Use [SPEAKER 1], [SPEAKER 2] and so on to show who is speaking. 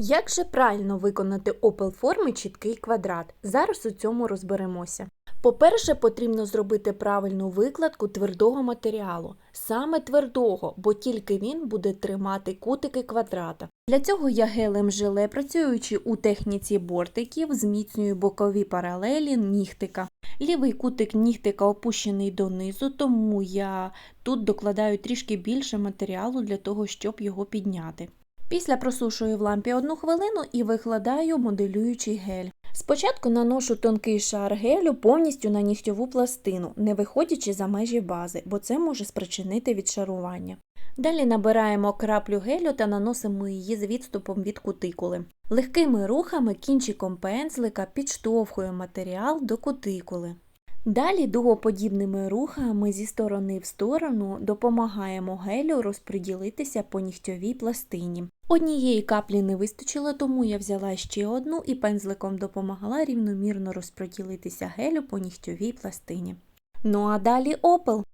[SPEAKER 1] Як же правильно виконати опел форми чіткий квадрат? Зараз у цьому розберемося. По-перше, потрібно зробити правильну викладку твердого матеріалу, саме твердого, бо тільки він буде тримати кутики квадрата. Для цього я гелем желе, працюючи у техніці бортиків, зміцнюю бокові паралелі нігтика. Лівий кутик нігтика опущений донизу, тому я тут докладаю трішки більше матеріалу для того, щоб його підняти. Після просушую в лампі одну хвилину і викладаю моделюючий гель. Спочатку наношу тонкий шар гелю повністю на нігтьову пластину, не виходячи за межі бази, бо це може спричинити відшарування. Далі набираємо краплю гелю та наносимо її з відступом від кутикули. Легкими рухами кінчиком пензлика підштовхуємо матеріал до кутикули. Далі дугоподібними рухами зі сторони в сторону допомагаємо гелю розподілитися по нігтьовій пластині. Однієї каплі не вистачило, тому я взяла ще одну і пензликом допомагала рівномірно розподілитися гелю по нігтьовій пластині. Ну а далі опел.